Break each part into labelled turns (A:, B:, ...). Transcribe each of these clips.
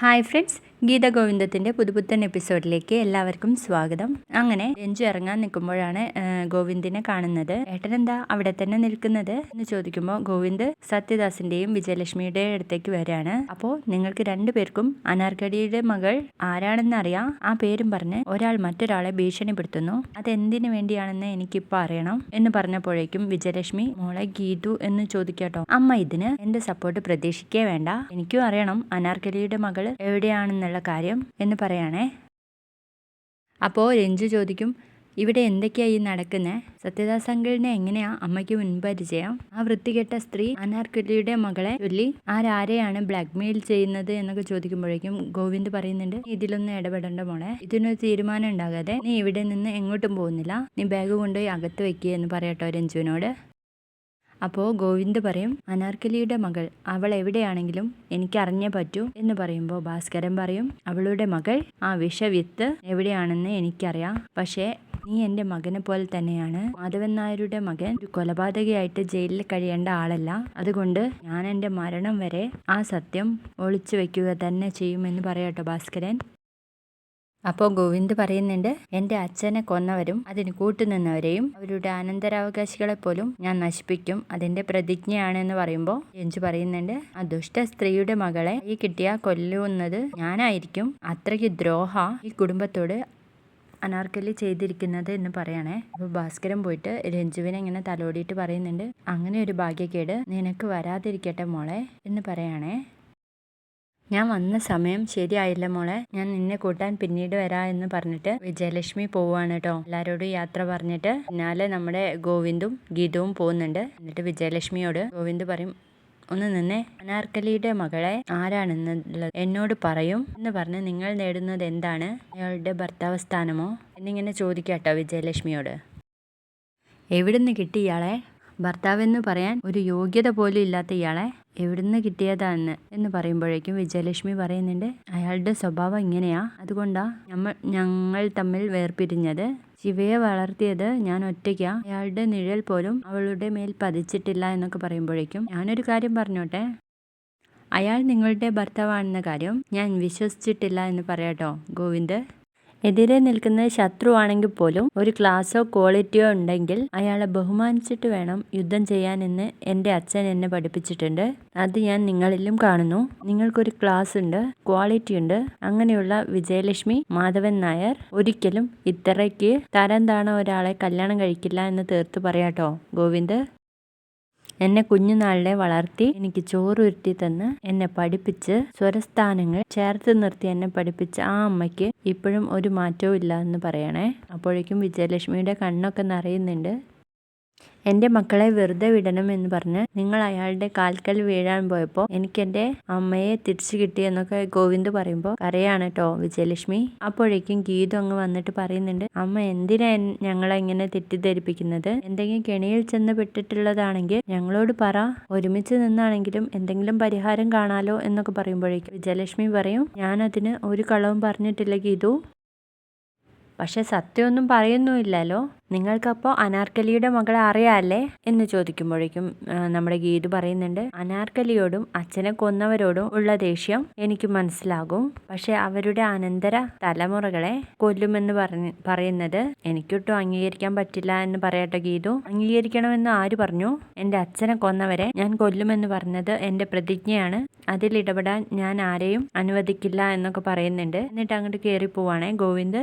A: Hi friends, Geetha ഗോവിന്ദത്തിന്റെ പുതുപുത്തൻ എപ്പിസോഡിലേക്ക് എല്ലാവർക്കും സ്വാഗതം. അങ്ങനെ രഞ്ജു ഇറങ്ങാൻ നിൽക്കുമ്പോഴാണ് ഗോവിന്ദിനെ കാണുന്നത്. ഏട്ടനെന്താ അവിടെ തന്നെ നിൽക്കുന്നത്? എന്ന് ചോദിക്കുമ്പോൾ ഗോവിന്ദ് സത്യദാസിന്റെയും വിജയലക്ഷ്മിയുടെ അടുത്തേക്ക് വരികയാണ് അപ്പോൾ നിങ്ങൾക്ക് രണ്ടുപേർക്കും അനാർക്കടിയുടെ മകൾ ആരാണെന്ന് അറിയാം ആ പേരും പറഞ്ഞ് ഒരാൾ മറ്റൊരാളെ ഭീഷണിപ്പെടുത്തുന്നു. അതെന്തിനു വേണ്ടിയാണെന്ന് എനിക്കിപ്പോൾ അറിയണം എന്ന് പറഞ്ഞപ്പോഴേക്കും വിജയലക്ഷ്മി മോളെ ഗീതു എന്ന് ചോദിക്കാട്ടോ അമ്മ ഇതിന് എന്റെ സപ്പോർട്ട് പ്രതീക്ഷിക്കേ വേണ്ട. എനിക്കും അറിയണം അനാർക്കലിയുടെ മകൾ എവിടെയാണെന്നുള്ള കാര്യം എന്ന് പറയാണേ. അപ്പോൾ രഞ്ജു ചോദിക്കും ഇവിടെ എന്തൊക്കെയാണ് ഈ നടക്കുന്നത് സത്യദാസ് അങ്കിളിനെ എങ്ങനെയാ അമ്മയ്ക്ക് മുൻപരിചയം ആ വൃത്തികെട്ട സ്ത്രീ അനാർക്കലിയുടെ മകളെ ചൊല്ലി ആരാരെയാണ് ബ്ലാക്ക്മെയിൽ ചെയ്യുന്നത്? എന്നൊക്കെ ചോദിക്കുമ്പോഴേക്കും ഗോവിന്ദ് പറയുന്നുണ്ട് "നീ ഇതിലൊന്നും ഇടപെടേണ്ട മോളെ. ഇതിനൊരു തീരുമാനം ഉണ്ടാകാതെ നീ ഇവിടെ നിന്ന് എങ്ങോട്ടും പോകുന്നില്ല. നീ ബാഗ് കൊണ്ടുപോയി അകത്ത് വെക്കുക എന്ന് പറയട്ടോ രഞ്ജുവിനോട്. അപ്പോൾ ഗോവിന്ദ് പറയും അനാർക്കലിയുടെ മകൾ അവൾ എവിടെയാണെങ്കിലും എനിക്ക് അറിഞ്ഞേ പറ്റൂ എന്ന് പറയുമ്പോൾ ഭാസ്കരൻ പറയും അവളുടെ മകൾ ആ വിഷവിത്ത് എവിടെയാണെന്ന് എനിക്കറിയാം. പക്ഷേ നീ എന്റെ മകനെ പോലെ തന്നെയാണ്. മാധവൻ നായരുടെ മകൻ ഒരു കൊലപാതകയായിട്ട് ജയിലിൽ കഴിയേണ്ട ആളല്ല. അതുകൊണ്ട് ഞാൻ എന്റെ മരണം വരെ ആ സത്യം ഒളിച്ചു വെക്കുക തന്നെ ചെയ്യുമെന്ന് പറയാട്ടോ ഭാസ്കരൻ. അപ്പോൾ ഗോവിന്ദ് പറയുന്നുണ്ട് എന്റെ അച്ഛനെ കൊന്നവരും അതിന് കൂട്ടുനിന്നവരെയും അവരുടെ അനന്തരാവകാശികളെ പോലും ഞാൻ നശിപ്പിക്കും. അതിന്റെ പ്രതിജ്ഞയാണെന്ന് പറയുമ്പോൾ രഞ്ജു പറയുന്നുണ്ട് ആ ദുഷ്ട സ്ത്രീയുടെ മകളെ ഈ കിട്ടിയ കൊല്ലുന്നത് ഞാനായിരിക്കും. അത്രയ്ക്ക് ദ്രോഹ ഈ കുടുംബത്തോട് അനാർക്കലി ചെയ്തിരിക്കുന്നത് എന്ന് പറയണേ. അപ്പോൾ ഭാസ്കരൻ പോയിട്ട് രഞ്ജുവിനെ ഇങ്ങനെ തലോടിയിട്ട് പറയുന്നുണ്ട് അങ്ങനെ ഒരു ഭാഗ്യക്കേട് നിനക്ക് വരാതിരിക്കട്ടെ മോളെ എന്ന് പറയണേ. ഞാൻ വന്ന സമയം ശരിയായില്ല മോളെ. ഞാൻ നിന്നെ കൂട്ടാൻ പിന്നീട് വരാ എന്ന് പറഞ്ഞിട്ട് വിജയലക്ഷ്മി പോവാണ് കേട്ടോ. എല്ലാവരോടും യാത്ര പറഞ്ഞിട്ട് പിന്നാലെ നമ്മുടെ ഗോവിന്ദും ഗീതവും പോകുന്നുണ്ട്. എന്നിട്ട് വിജയലക്ഷ്മിയോട് ഗോവിന്ദ് പറയും ഒന്ന് നിന്നെ. അനാർക്കലിയുടെ മകളെ ആരാണെന്നുള്ളത് എന്നോട് പറയും എന്ന് പറഞ്ഞ് നിങ്ങൾ നേടുന്നത് എന്താണ്? അയാളുടെ ഭർത്താവ് സ്ഥാനമോ? എന്നിങ്ങനെ ചോദിക്കാട്ടോ വിജയലക്ഷ്മിയോട്. എവിടുന്ന് കിട്ടി ഇയാളെ? ഭർത്താവെന്ന് പറയാൻ ഒരു യോഗ്യത പോലും ഇല്ലാത്ത ഇയാളെ. എവിടുന്ന് കിട്ടിയതാന്ന് എന്ന് പറയുമ്പോഴേക്കും വിജയലക്ഷ്മി പറയുന്നുണ്ട് അയാളുടെ സ്വഭാവം ഇങ്ങനെയാ. അതുകൊണ്ടാ നമ്മൾ ഞങ്ങൾ തമ്മിൽ വേർപിരിഞ്ഞത്. ശിവയെ വളർത്തിയത് ഞാൻ ഒറ്റയ്ക്കാ. അയാളുടെ നിഴൽ പോലും അവളുടെ മേൽ പതിച്ചിട്ടില്ല എന്നൊക്കെ പറയുമ്പോഴേക്കും ഞാനൊരു കാര്യം പറഞ്ഞോട്ടെ? അയാൾ നിങ്ങളുടെ ഭർത്താവാണെന്ന കാര്യം ഞാൻ വിശ്വസിച്ചിട്ടില്ല എന്ന് പറയാട്ടോ ഗോവിന്ദ്. എതിരെ നിൽക്കുന്ന ശത്രുവാണെങ്കിൽ പോലും ഒരു ക്ലാസ്സോ ക്വാളിറ്റിയോ ഉണ്ടെങ്കിൽ അയാളെ ബഹുമാനിച്ചിട്ട് വേണം യുദ്ധം ചെയ്യാനെന്ന് എന്റെ അച്ഛൻ എന്നെ പഠിപ്പിച്ചിട്ടുണ്ട്. അത് ഞാൻ നിങ്ങളിലും കാണുന്നു. നിങ്ങൾക്കൊരു ക്ലാസ് ഉണ്ട് ക്വാളിറ്റി ഉണ്ട്. അങ്ങനെയുള്ള വിജയലക്ഷ്മി മാധവൻ നായർ ഒരിക്കലും ഇത്രയ്ക്ക് തരം താണ ഒരാളെ കല്യാണം കഴിക്കില്ല എന്ന് തീർത്ത് പറയാട്ടോ. ഗോവിന്ദ് എന്നെ കുഞ്ഞുനാളിലെ വളർത്തി എനിക്ക് ചോറുരുത്തി തന്ന് എന്നെ പഠിപ്പിച്ച് സ്വരസ്ഥാനങ്ങൾ ചേർത്ത് നിർത്തി എന്നെ പഠിപ്പിച്ച ആ അമ്മയ്ക്ക് ഇപ്പോഴും ഒരു മാറ്റവും ഇല്ല എന്ന് പറയണേ. അപ്പോഴേക്കും വിജയലക്ഷ്മിയുടെ കണ്ണൊക്കെ നിറയുന്നുണ്ട്. എന്റെ മക്കളെ വെറുതെ വിടണം എന്ന് പറഞ്ഞ് നിങ്ങൾ അയാളുടെ കാൽക്കൽ വീഴാൻ പോയപ്പോൾ എനിക്ക് എന്റെ അമ്മയെ തിരിച്ചു കിട്ടി എന്നൊക്കെ ഗോവിന്ദ് പറയുമ്പോൾ കരയാണ് കേട്ടോ വിജയലക്ഷ്മി. അപ്പോഴേക്കും ഗീതു അങ്ങ് വന്നിട്ട് പറയുന്നുണ്ട് അമ്മ എന്തിനാ ഞങ്ങളെ ഇങ്ങനെ തെറ്റിദ്ധരിപ്പിക്കുന്നത്? എന്തെങ്കിലും കെണിയിൽ ചെന്ന് പെട്ടിട്ടുള്ളതാണെങ്കിൽ ഞങ്ങളോട് പറ. ഒരുമിച്ച് നിന്നാണെങ്കിലും എന്തെങ്കിലും പരിഹാരം കാണാലോ എന്നൊക്കെ പറയുമ്പോഴേക്കും വിജയലക്ഷ്മി പറയും ഞാനതിന് ഒരു കളവും പറഞ്ഞിട്ടില്ല ഗീതു. പക്ഷെ സത്യമൊന്നും പറയുന്നുമില്ലല്ലോ. നിങ്ങൾക്കപ്പോൾ അനാർക്കലിയുടെ മകളെ അറിയാമല്ലേ എന്ന് ചോദിക്കുമ്പോഴേക്കും നമ്മുടെ ഗീതു പറയുന്നുണ്ട് അനാർക്കലിയോടും അച്ഛനെ കൊന്നവരോടും ഉള്ള ദേഷ്യം എനിക്ക് മനസ്സിലാകും. പക്ഷെ അവരുടെ അനന്തര തലമുറകളെ കൊല്ലുമെന്ന് പറഞ്ഞ് പറയുന്നത് എനിക്കൊട്ടും അംഗീകരിക്കാൻ പറ്റില്ല എന്ന് പറയട്ടെ ഗീതു. അംഗീകരിക്കണമെന്ന് ആര് പറഞ്ഞു? എന്റെ അച്ഛനെ കൊന്നവരെ ഞാൻ കൊല്ലുമെന്ന് പറഞ്ഞത് എന്റെ പ്രതിജ്ഞയാണ്. അതിൽ ഇടപെടാൻ ഞാൻ ആരെയും അനുവദിക്കില്ല എന്നൊക്കെ പറയുന്നുണ്ട്. എന്നിട്ട് അങ്ങോട്ട് കയറി പോവാണേ ഗോവിന്ദ്.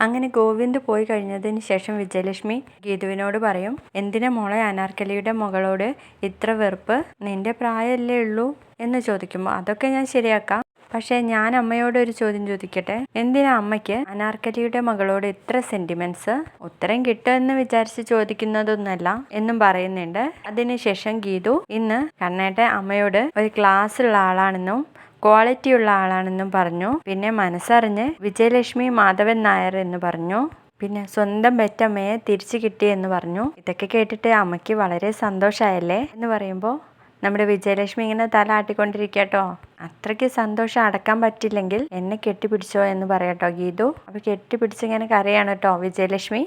A: അങ്ങനെ ഗോവിന്ദ് പോയി കഴിഞ്ഞതിന് ശേഷം വിജയലക്ഷ്മി ഗീതുവിനോട് പറയും എന്തിനാ മോളെ അനാർക്കലിയുടെ മകളോട് ഇത്ര വെറുപ്പ്? നിന്റെ പ്രായമല്ലേ ഉള്ളൂ? എന്ന് ചോദിക്കുമ്പോൾ അതൊക്കെ ഞാൻ ശരിയാക്കാം. പക്ഷേ ഞാൻ അമ്മയോട് ഒരു ചോദ്യം ചോദിക്കട്ടെ? എന്തിനാ അമ്മയ്ക്ക് അനാർക്കലിയുടെ മകളോട് ഇത്ര സെന്റിമെന്റ്സ് ഉത്തരം കിട്ടുമെന്ന് വിചാരിച്ച് ചോദിക്കുന്നതൊന്നല്ല എന്നും പറയുന്നുണ്ട്. അതിനുശേഷം ഗീതു ഇന്ന് കണ്ണേട്ടെ അമ്മയോട് ഒരു ക്ലാസ് ഉള്ള ആളാണെന്നും ക്വാളിറ്റി ഉള്ള ആളാണെന്നും പറഞ്ഞു. പിന്നെ മനസ്സറിഞ്ഞ് വിജയലക്ഷ്മി മാധവൻ നായർ എന്ന് പറഞ്ഞു. പിന്നെ സ്വന്തം പെറ്റമ്മയെ തിരിച്ചു കിട്ടി എന്ന് പറഞ്ഞു. ഇതൊക്കെ കേട്ടിട്ട് അമ്മയ്ക്ക് വളരെ സന്തോഷമായല്ലേ എന്ന് പറയുമ്പോൾ നമ്മുടെ വിജയലക്ഷ്മി ഇങ്ങനെ തല ആട്ടിക്കൊണ്ടിരിക്കട്ടോ അത്രയ്ക്ക് സന്തോഷം അടക്കാൻ പറ്റില്ലെങ്കിൽ എന്നെ കെട്ടിപ്പിടിച്ചോ എന്ന് പറയട്ടോ ഗീതു. അപ്പൊ കെട്ടിപ്പിടിച്ചിങ്ങനെ കരയാണ് കേട്ടോ വിജയലക്ഷ്മി.